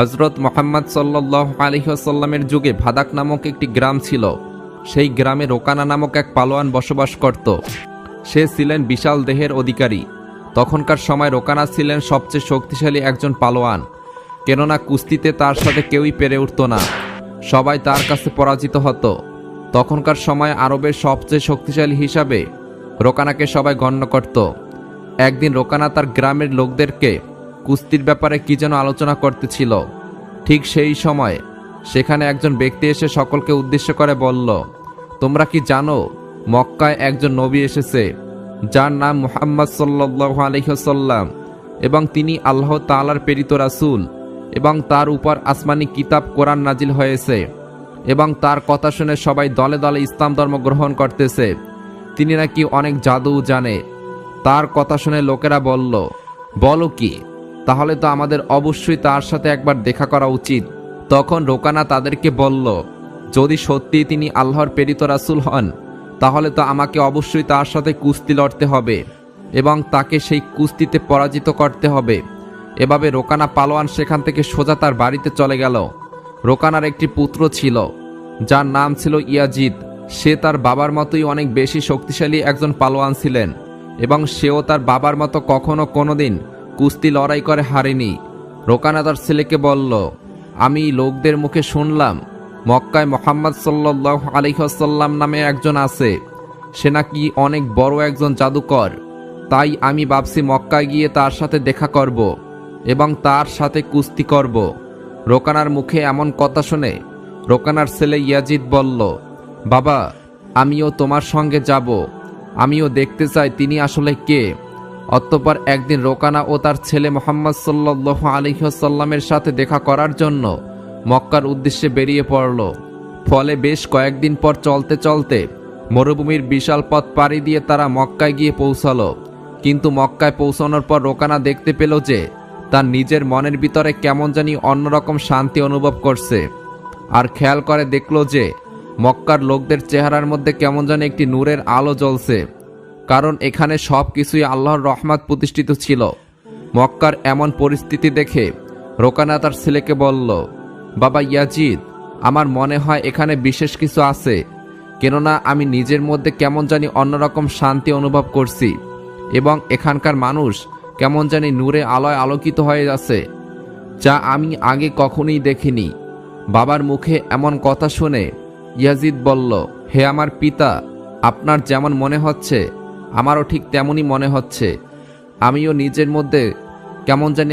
হজরত মোহাম্মদ সাল্লাহ আলহিহাসাল্লামের যুগে ভাদাক নামক একটি গ্রাম ছিল। সেই গ্রামে রোকানা নামক এক পালোয়ান বসবাস করত। সে ছিলেন বিশাল দেহের অধিকারী। তখনকার সময় রোকানা ছিলেন সবচেয়ে শক্তিশালী একজন পালোয়ান। কেননা কুস্তিতে তার সাথে কেউই পেরে উঠত না। সবাই তার কাছে পরাজিত হতো। তখনকার সময় আরবের সবচেয়ে শক্তিশালী হিসাবে রোকানাকে সবাই গণ্য করত। একদিন রোকানা তার গ্রামের লোকদেরকে কুস্তির ব্যাপারে কি যেন আলোচনা করতেছিল। ঠিক সেই সময় সেখানে একজন ব্যক্তি এসে সকলকে উদ্দেশ্য করে বলল, তোমরা কি জানো, মক্কায় একজন নবী এসেছে, যার নাম মুহাম্মদ সাল্লাহ আলহ্লাম এবং তিনি আল্লাহ তালার প্রেরিত রাসূল এবং তার উপর আসমানি কিতাব কোরআন নাজিল হয়েছে এবং তার কথা শুনে সবাই দলে দলে ইসলাম ধর্ম গ্রহণ করতেছে। তিনি নাকি অনেক জাদু জানে। তার কথা শুনে লোকেরা বলল, বলো কি তাহলে তো আমাদের অবশ্যই তার সাথে একবার দেখা করা উচিত। তখন রোকানা তাদেরকে বলল, যদি সত্যি তিনি আল্লাহর প্রেরিত রাসূল হন, তাহলে তো আমাকে অবশ্যই তার সাথে কুস্তি লড়তে হবে এবং তাকে সেই কুস্তিতে পরাজিত করতে হবে। এভাবে রোকানা পালোয়ান সেখান থেকে সোজা তার বাড়িতে চলে গেল। রোকানার একটি পুত্র ছিল, যার নাম ছিল ইয়াজিদ। সে তার বাবার মতোই অনেক বেশি শক্তিশালী একজন পালোয়ান ছিলেন এবং সেও তার বাবার মতো কখনো কোনোদিন কুস্তি লড়াই করে হারেনি। রোকানা তার ছেলেকে বলল, আমি লোকদের মুখে শুনলাম, মক্কায় মোহাম্মদ সাল্লাহ আলিহাসাল্লাম নামে একজন আছে। সে নাকি অনেক বড় একজন জাদুকর। তাই আমি ভাবছি মক্কায় গিয়ে তার সাথে দেখা করব এবং তার সাথে কুস্তি করব। রোকানার মুখে এমন কথা শুনে রোকানার ছেলে ইয়াজিদ বলল, বাবা, আমিও তোমার সঙ্গে যাব। আমিও দেখতে চাই তিনি আসলে কে। অতঃপর একদিন রোকানা ও তার ছেলে মোহাম্মদ সাল্লাহ আলহিহাসাল্লামের সাথে দেখা করার জন্য মক্কার উদ্দেশ্যে বেরিয়ে পড়ল। ফলে বেশ কয়েকদিন পর চলতে চলতে মরুভূমির বিশাল পথ পাড়ি দিয়ে তারা মক্কায় গিয়ে পৌঁছালো। কিন্তু মক্কায় পৌঁছানোর পর রোকানা দেখতে পেল যে তার নিজের মনের ভিতরে কেমন জানি অন্যরকম শান্তি অনুভব করছে। আর খেয়াল করে দেখল যে মক্কার লোকদের চেহারার মধ্যে কেমন জানি একটি নূরের আলো জ্বলছে। কারণ এখানে সব কিছুই আল্লাহর রহমত প্রতিষ্ঠিত ছিল। মক্কার এমন পরিস্থিতি দেখে রোকানা তার ছেলেকে বলল, বাবা ইয়াজিদ, আমার মনে হয় এখানে বিশেষ কিছু আছে। কেননা আমি নিজের মধ্যে কেমন জানি অন্যরকম শান্তি অনুভব করছি এবং এখানকার মানুষ কেমন জানি নূরে আলোয় আলোকিত হয়ে আছে, যা আমি আগে কখনোই দেখিনি। বাবার মুখে এমন কথা শুনে ইয়াজিদ বলল, হে আমার পিতা, আপনার যেমন মনে হচ্ছে আমারও ঠিক তেমনই মনে হচ্ছে। আমিও নিজের মধ্যে কেমন জানি